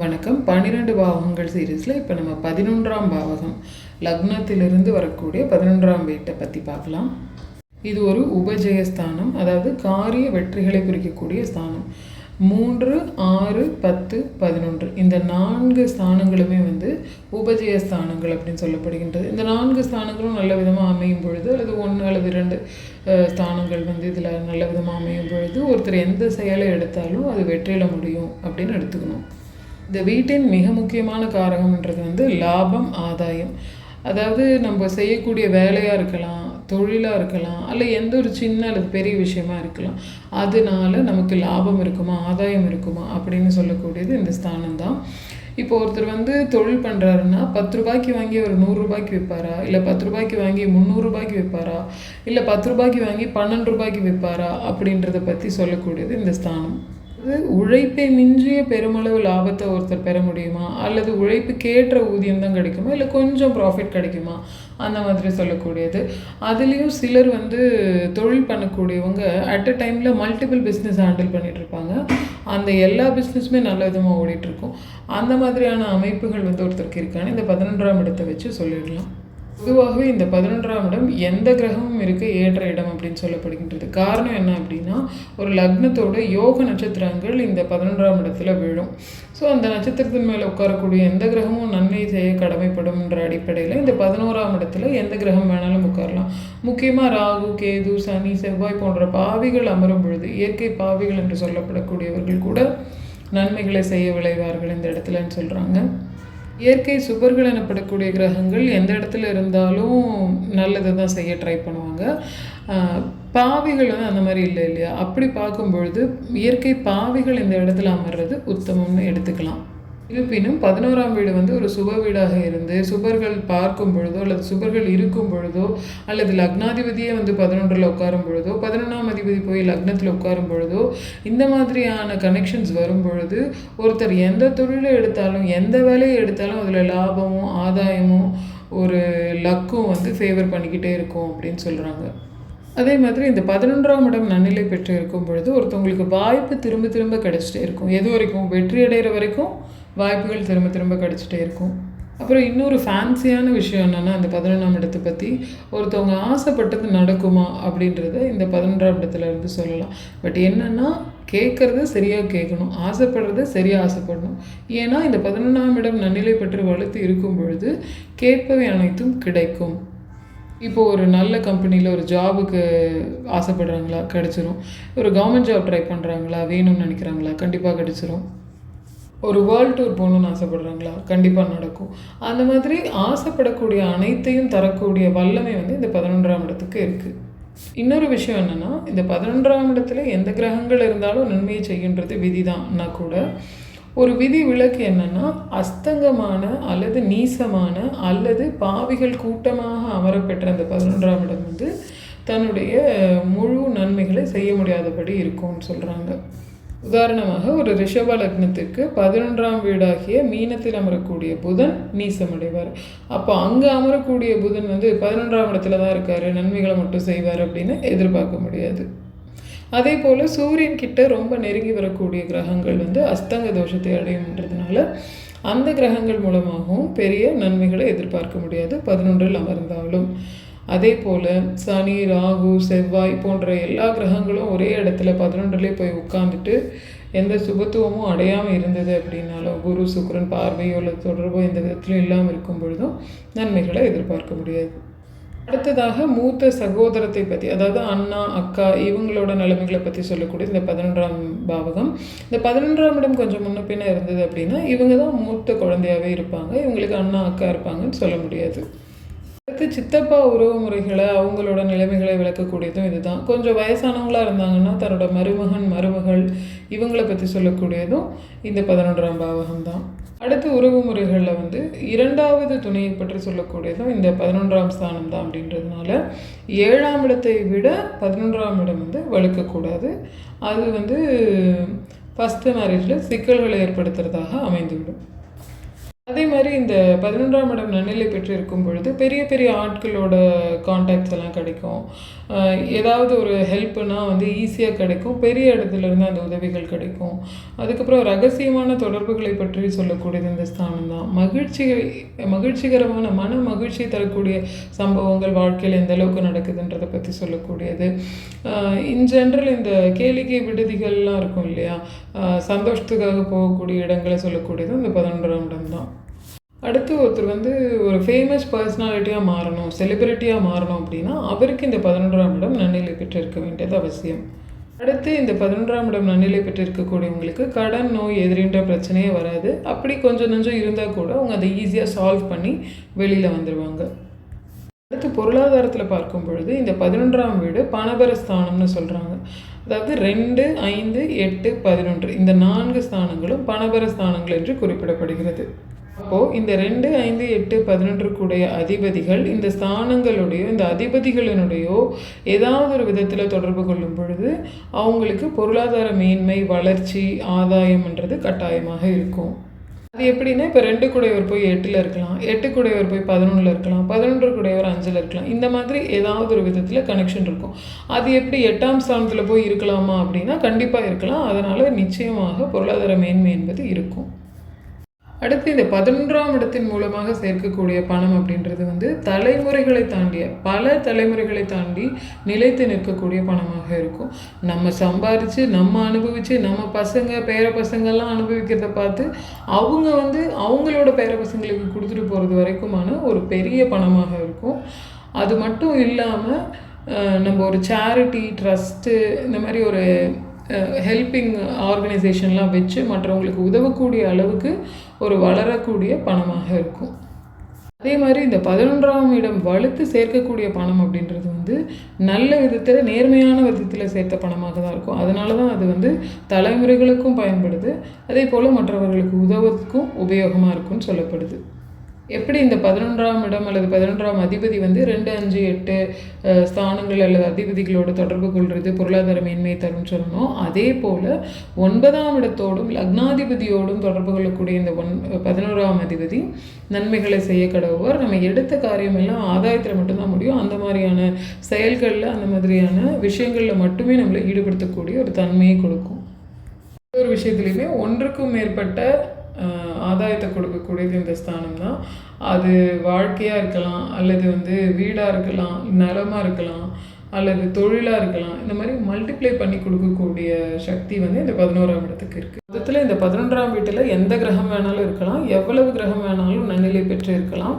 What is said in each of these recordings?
வணக்கம். பன்னிரெண்டு பாவகங்கள் சீரீஸில் இப்போ நம்ம பதினொன்றாம் பாவகம் லக்னத்திலிருந்து வரக்கூடிய பதினொன்றாம் வீட்டை பற்றி பார்க்கலாம். இது ஒரு உபஜயஸ்தானம் அதாவது காரிய வெற்றிகளை குறிக்கக்கூடிய ஸ்தானம். மூன்று ஆறு பத்து பதினொன்று. இந்த நான்கு ஸ்தானங்களுமே வந்து உபஜய ஸ்தானங்கள் அப்படின்னு சொல்லப்படுகின்றது. இந்த நான்கு ஸ்தானங்களும் நல்ல விதமாக அமையும் பொழுது அல்லது ஒன்று அல்லது இரண்டு ஸ்தானங்கள் வந்து இதில் நல்ல விதமாக அமையும் பொழுது ஒருத்தர் எந்த செயலை எடுத்தாலும் அது வெற்றியில முடியும் அப்படின்னு எடுத்துக்கணும். இந்த வீட்டின் மிக முக்கியமான காரகம்ன்றது வந்து லாபம் ஆதாயம். அதாவது நம்ம செய்யக்கூடிய வேலையாக இருக்கலாம் தொழிலாக இருக்கலாம் அல்ல எந்த ஒரு சின்ன அல்லது பெரிய விஷயமா இருக்கலாம். அதனால நமக்கு லாபம் இருக்குமா ஆதாயம் இருக்குமா அப்படின்னு சொல்லக்கூடியது இந்த ஸ்தானம் தான் இப்போ ஒருத்தர் வந்து தொழில் பண்ணுறாருன்னா பத்து ரூபாய்க்கு வாங்கி ஒரு நூறுரூபாய்க்கு விற்பாரா இல்லை பத்து ரூபாய்க்கு வாங்கி முந்நூறுரூபாய்க்கு விற்பாரா இல்லை பத்து ரூபாய்க்கு வாங்கி பன்னெண்டு ரூபாய்க்கு விற்பாரா அப்படின்றத பற்றி சொல்லக்கூடியது இந்த ஸ்தானம். உழைப்பை மிஞ்சிய பெருமளவு லாபத்தை ஒருத்தர் பெற முடியுமா? அல்லது உழைப்புக்கேற்ற ஊதியம் தான் கிடைக்குமா? இல்லை கொஞ்சம் ப்ராஃபிட் கிடைக்குமா? அந்த மாதிரி சொல்லக்கூடியது. அதுலேயும் சிலர் வந்து தொழில் பண்ணக்கூடியவங்க அட் அ டைமில் மல்டிபிள் பிஸ்னஸ் ஹேண்டில் பண்ணிகிட்ருப்பாங்க அந்த எல்லா பிஸ்னஸுமே நல்ல விதமாக ஓடிட்டுருக்கும். அந்த மாதிரியான அமைப்புகள் வந்து ஒருத்தருக்கு இருக்கான்னு இந்த பதினொன்றாம் இடத்தை வச்சு சொல்லிடலாம். பொதுவாகவே இந்த பதினொன்றாம் இடம் எந்த கிரகமும் இருக்க ஏற்ற இடம் அப்படின்னு சொல்லப்படுகின்றது. காரணம் என்ன அப்படின்னா ஒரு லக்னத்தோட யோக நட்சத்திரங்கள் இந்த பதினொன்றாம் இடத்துல விழும். ஸோ அந்த நட்சத்திரத்தின் மேலே உட்காரக்கூடிய எந்த கிரகமும் நன்மை செய்ய கடமைப்படும்ன்ற அடிப்படையில் இந்த பதினோராம் இடத்துல எந்த கிரகம் வேணாலும் உட்காரலாம். முக்கியமாக ராகு கேது சனி செவ்வாய் போன்ற பாவிகள் அமரும் பொழுது இயற்கை பாவிகள் என்று சொல்லப்படக்கூடியவர்கள் கூட நன்மைகளை செய்ய விளைவார்கள் இந்த இடத்துலன்னு சொல்கிறாங்க இயற்கை சுபர்கள் எனப்படக்கூடிய கிரகங்கள் எந்த இடத்துல இருந்தாலும் நல்லதை தான் செய்ய ட்ரை பண்ணுவாங்க. பாவிகள் வந்து அந்த மாதிரி இல்லை இல்லையா? அப்படி பார்க்கும்பொழுது இயற்கை பாவிகள் இந்த இடத்துல அமர்றது உத்தமம்னு எடுத்துக்கலாம். இருப்பினும் பதினோராம் வீடு வந்து ஒரு சுப வீடாக இருந்து சுபர்கள் பார்க்கும் பொழுதோ அல்லது சுபர்கள் இருக்கும் பொழுதோ அல்லது லக்னாதிபதியே வந்து பதினொன்றில் உட்காரும் பொழுதோ பதினொன்றாம் அதிபதி போய் லக்னத்தில் உட்காரும் பொழுதோ இந்த மாதிரியான கனெக்ஷன்ஸ் வரும் பொழுது ஒருத்தர் எந்த தொழிலை எடுத்தாலும் எந்த வேலையை எடுத்தாலும் அதில் லாபமும் ஆதாயமும் ஒரு லக்கும் வந்து ஃபேவர் பண்ணிக்கிட்டே இருக்கும் அப்படின்னு சொல்கிறாங்க அதே மாதிரி இந்த பதினொன்றாம் இடம் நன்னிலை பெற்று இருக்கும் பொழுது ஒருத்தவங்களுக்கு வாய்ப்பு திரும்ப திரும்ப கிடச்சிட்டே இருக்கும். எது வரைக்கும்? வெற்றி அடைகிற வரைக்கும் வாய்ப்புகள் திரும்ப திரும்ப கிடச்சிட்டே இருக்கும். அப்புறம் இன்னொரு ஃபேன்சியான விஷயம் என்னென்னா அந்த பதினொன்றாம் இடத்தை பற்றி ஒருத்தவங்க ஆசைப்பட்டது நடக்குமா அப்படின்றத இந்த பதினொன்றாம் இடத்துல இருந்து சொல்லலாம். பட் என்னென்னா கேட்குறத சரியாக கேட்கணும். ஆசைப்படுறத சரியாக ஆசைப்படணும். ஏன்னா இந்த பதினொன்றாம் இடம் நன்னிலை பெற்று வளர்த்து இருக்கும் பொழுது கேட்பவை அனைத்தும் கிடைக்கும். இப்போ ஒரு நல்ல கம்பெனியில் ஒரு ஜாபுக்கு ஆசைப்படுறாங்களா கிடச்சிரும். ஒரு கவர்மெண்ட் ஜாப் ட்ரை பண்ணுறாங்களா வேணும்னு நினைக்கிறாங்களா கண்டிப்பாக கிடச்சிரும். ஒரு வேர்ல்ட் டூர் போகணுன்னு ஆசைப்படுறாங்களா? கண்டிப்பாக நடக்கும். அந்த மாதிரி ஆசைப்படக்கூடிய அனைத்தையும் தரக்கூடிய வல்லமை வந்து இந்த பதினொன்றாம் இடத்துக்கு இருக்குது இன்னொரு விஷயம் என்னென்னா இந்த பதினொன்றாம் இடத்துல எந்த கிரகங்கள் இருந்தாலும் நன்மையை செய்கின்றது விதி தான்னா கூட ஒரு விதி விளக்கு என்னென்னா அஸ்தங்கமான அல்லது நீசமான அல்லது பாவிகள் கூட்டமாக அமரப்பெற்ற அந்த பதினொன்றாம் இடம் வந்து தன்னுடைய முழு நன்மைகளை செய்ய முடியாதபடி இருக்கும்னு சொல்கிறாங்க உதாரணமாக ஒரு ரிஷப லக்னத்துக்கு பதினொன்றாம் வீடாகிய மீனத்தில் அமரக்கூடிய புதன் நீசமடைவார் அப்போ அங்கே அமரக்கூடிய புதன் வந்து பதினொன்றாம் இடத்துல தான் இருக்கார் நன்மைகளை மட்டும் செய்வார் அப்படின்னு எதிர்பார்க்க முடியாது. அதே போல் சூரியன் கிட்ட ரொம்ப நெருங்கி வரக்கூடிய கிரகங்கள் வந்து அஸ்தங்க தோஷத்தை அடையும்ன்றதுனால அந்த கிரகங்கள் மூலமாகவும் பெரிய நன்மைகளை எதிர்பார்க்க முடியாது பதினொன்றில் அமர்ந்தாலும். அதே போல் சனி ராகு செவ்வாய் போன்ற எல்லா கிரகங்களும் ஒரே இடத்துல பதினொன்றுலேயே போய் உட்காந்துட்டு எந்த சுபத்துவமும் அடையாமல் இருந்தது அப்படின்னாலும் குரு சுக்ரன் பார்வையோ இல்லை தொடர்போ எந்த விதத்திலும் இல்லாமல் இருக்கும் பொழுதும் நன்மைகளை எதிர்பார்க்க முடியாது. அடுத்ததாக மூத்த சகோதரத்தை பற்றி அதாவது அண்ணா அக்கா இவங்களோட நிலைமைகளை பற்றி சொல்லக்கூடிய இந்த பதினொன்றாம் பாவகம். இந்த பதினொன்றாம் இடம் கொஞ்சம் முன்ன பின்ன இருந்தது அப்படின்னா இவங்க தான் மூத்த குழந்தையாகவே இருப்பாங்க. இவங்களுக்கு அண்ணா அக்கா இருப்பாங்கன்னு சொல்ல முடியாது. அடுத்து சித்தப்பா உறவு முறைகளை அவங்களோட நிலைமைகளை விளக்கக்கூடியதும் இதுதான். கொஞ்சம் வயசானவங்களாக இருந்தாங்கன்னா தன்னோட மருமகன் மருமகள் இவங்களை பற்றி சொல்லக்கூடியதும் இந்த பதினொன்றாம் பாவகம் தான் அடுத்து உறவு முறைகளில் வந்து இரண்டாவது துணையை பற்றி சொல்லக்கூடியதும் இந்த பதினொன்றாம் ஸ்தானம் தான் அப்படின்றதுனால ஏழாம் இடத்தை விட பதினொன்றாம் இடம் வந்து வலுக்கக்கூடாது. அது வந்து ஃபஸ்ட்டு மேரேஜில் சிக்கல்களை ஏற்படுத்துறதாக அமைந்துவிடும். அதே மாதிரி இந்த பதினொன்றாம் இடம் நன்னிலை பெற்று இருக்கும் பொழுது பெரிய பெரிய ஆட்களோட காண்டாக்ட்ஸ் எல்லாம் கிடைக்கும். ஏதாவது ஒரு ஹெல்ப்னா வந்து ஈஸியாக கிடைக்கும். பெரிய இடத்துலேருந்து அந்த உதவிகள் கிடைக்கும். அதுக்கப்புறம் ரகசியமான தொடர்புகளை பற்றி சொல்லக்கூடியது இந்த ஸ்தானம் தான். மகிழ்ச்சி மகிழ்ச்சிகரமான மன மகிழ்ச்சி தரக்கூடிய சம்பவங்கள் வாழ்க்கையில் எந்த அளவுக்கு நடக்குதுன்றதை பற்றி சொல்லக்கூடியது. இன் ஜென்ரல் இந்த கேளிக்கை விடுதிகள்லாம் இருக்கும் இல்லையா? சந்தோஷத்துக்காக போகக்கூடிய இடங்களை சொல்லக்கூடியது இந்த பதினொன்றாம் இடம் தான். அடுத்து ஒருத்தர் வந்து ஒரு ஃபேமஸ் பர்சனாலிட்டியாக மாறணும் செலிபிரிட்டியாக மாறணும் அப்படின்னா அவருக்கு இந்த பதினொன்றாம் இடம் நன்னிலை பெற்று இருக்க வேண்டியது அவசியம். அடுத்து இந்த பதினொன்றாம் இடம் நன்னிலை பெற்று இருக்கக்கூடியவங்களுக்கு கடன் நோய் எதிரின்ற பிரச்சனையே வராது. அப்படி கொஞ்சம் நஞ்சம் இருந்தால் கூட அவங்க அதை ஈஸியாக சால்வ் பண்ணி வெளியில் வந்துடுவாங்க அடுத்து பொருளாதாரத்தில் பார்க்கும் பொழுது இந்த பதினொன்றாம் வீடு பணபர ஸ்தானம்னு சொல்கிறாங்க அதாவது ரெண்டு ஐந்து எட்டு பதினொன்று இந்த நான்கு ஸ்தானங்களும் பணபர ஸ்தானங்கள் என்று குறிப்பிடப்படுகிறது. அப்போது இந்த ரெண்டு ஐந்து எட்டு பதினொன்று அதிபதிகள் இந்த ஸ்தானங்களுடையோ இந்த அதிபதிகளினுடையோ ஏதாவது ஒரு விதத்தில் தொடர்பு கொள்ளும் பொழுது அவங்களுக்கு பொருளாதார மேன்மை வளர்ச்சி ஆதாயம்ன்றது கட்டாயமாக இருக்கும். அது எப்படின்னா இப்போ ரெண்டு கூடையவர் போய் எட்டில் இருக்கலாம் எட்டு கூடையவர் போய் பதினொன்றில் இருக்கலாம் பதினொன்று கூடையவர் அஞ்சில் இருக்கலாம். இந்த மாதிரி ஏதாவது ஒரு விதத்தில் கனெக்ஷன் இருக்கும். அது எப்படி எட்டாம் ஸ்தானத்தில் போய் இருக்கலாமா அப்படின்னா கண்டிப்பாக இருக்கலாம். அதனால் நிச்சயமாக பொருளாதார மேன்மை என்பது இருக்கும். அடுத்து இந்த பதினொன்றாம் இடத்தின் மூலமாக சேர்க்கக்கூடிய பணம் அப்படின்றது வந்து தலைமுறைகளை தாண்டிய பல தலைமுறைகளை தாண்டி நிலைத்து நிற்கக்கூடிய பணமாக இருக்கும். நம்ம சம்பாரித்து நம்ம அனுபவித்து நம்ம பசங்க பேர பசங்கள்லாம் அனுபவிக்கிறத பார்த்து அவங்க வந்து அவங்களோட பேர பசங்களுக்கு கொடுத்துட்டு போகிறது வரைக்குமான ஒரு பெரிய பணமாக இருக்கும். அது மட்டும் இல்லாமல் நம்ம ஒரு சேரிட்டி ட்ரஸ்ட்டு இந்த மாதிரி ஒரு ஹெல்பிங் ஆர்கனைசேஷன்லாம் வச்சு மற்றவங்களுக்கு உதவக்கூடிய அளவுக்கு ஒரு வளரக்கூடிய பணமாக இருக்கும். அதே மாதிரி இந்த பதினொன்றாம் இடம் வலுத்து சேர்க்கக்கூடிய பணம் அப்படின்றது வந்து நல்ல விதத்தில் நேர்மையான விதத்தில் சேர்த்த பணமாக தான் இருக்கும். அதனால தான் அது வந்து தலைமுறைகளுக்கும் பயன்படுது. அதே போல் மற்றவர்களுக்கு உதவுறதுக்கும் உபயோகமாக இருக்கும்னு சொல்லப்படுது. எப்படி இந்த பதினொன்றாம் இடம் அல்லது பதினொன்றாம் அதிபதி வந்து ரெண்டு அஞ்சு எட்டு ஸ்தானங்கள் அல்லது அதிபதிகளோடு தொடர்பு கொள்வது பொருளாதார மேன்மை தரும்னு சொல்லணும். அதே போல் ஒன்பதாம் இடத்தோடும் லக்னாதிபதியோடும் தொடர்பு கொள்ளக்கூடிய இந்த ஒன் பதினோராம் அதிபதி நன்மைகளை செய்ய கடவுவர். நம்ம எடுத்த காரியம் எல்லாம் ஆதாயத்தில் மட்டும்தான் முடியும். அந்த மாதிரியான செயல்களில் அந்த மாதிரியான விஷயங்களில் மட்டுமே நம்மளை ஈடுபடுத்தக்கூடிய ஒரு தன்மையை கொடுக்கும். ஒரு விஷயத்துலையுமே ஒன்றுக்கும் மேற்பட்ட ஆதாயத்தை கொடுக்கக்கூடியது இந்த ஸ்தானம் தான் அது வாழ்க்கையாக இருக்கலாம் அல்லது வந்து வீடாக இருக்கலாம் நிலமாக இருக்கலாம் அல்லது தொழிலாக இருக்கலாம். இந்த மாதிரி மல்டிப்ளை பண்ணி கொடுக்கக்கூடிய சக்தி வந்து இந்த பதினோராம் இடத்துக்கு இருக்குது மொத்தத்தில் இந்த பதினொன்றாம் வீட்டில் எந்த கிரகம் வேணாலும் இருக்கலாம் எவ்வளவு கிரகம் வேணாலும் நன்னிலை பெற்று இருக்கலாம்.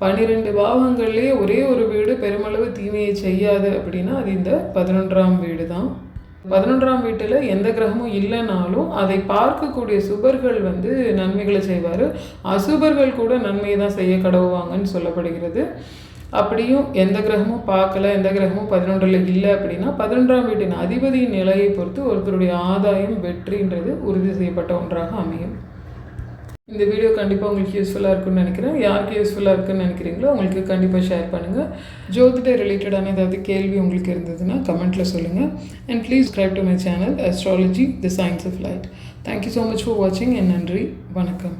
பன்னிரெண்டு பாவங்கள்லேயே ஒரே ஒரு வீடு பெருமளவு தீமையை செய்யாது அப்படின்னா அது இந்த பதினொன்றாம் வீடு தான் பதினொன்றாம் வீட்டில் எந்த கிரகமும் இல்லைனாலும் அதை பார்க்கக்கூடிய சுபர்கள் வந்து நன்மைகளை செய்வார். அசுபர்கள் கூட நன்மையை தான் செய்ய கடவுவாங்கன்னு சொல்லப்படுகிறது. அப்படியும் எந்த கிரகமும் பார்க்கல எந்த கிரகமும் பதினொன்றில் இல்லை அப்படின்னா பதினொன்றாம் வீட்டின் அதிபதியின் நிலையை பொறுத்து ஒருத்தருடைய ஆதாயம் வெற்றின்றது உறுதி செய்யப்பட்ட ஒன்றாக அமையும். இந்த வீடியோ கண்டிப்பாக உங்களுக்கு யூஸ்ஃபுல்லாக இருக்கும்னு நினைக்கிறேன். யாருக்கு யூஸ்ஃபுல்லாக இருக்குன்னு நினைக்கிறீங்களோ உங்களுக்கு கண்டிப்பாக ஷேர் பண்ணுங்கள் ஜோதிட ரிலேட்டடான ஏதாவது கேள்வி உங்களுக்கு இருந்ததுன்னா கமெண்ட்டில் சொல்லுங்கள் and please subscribe to my channel astrology the science of light thank you so much for வாட்சிங் என் நன்றி. வணக்கம்.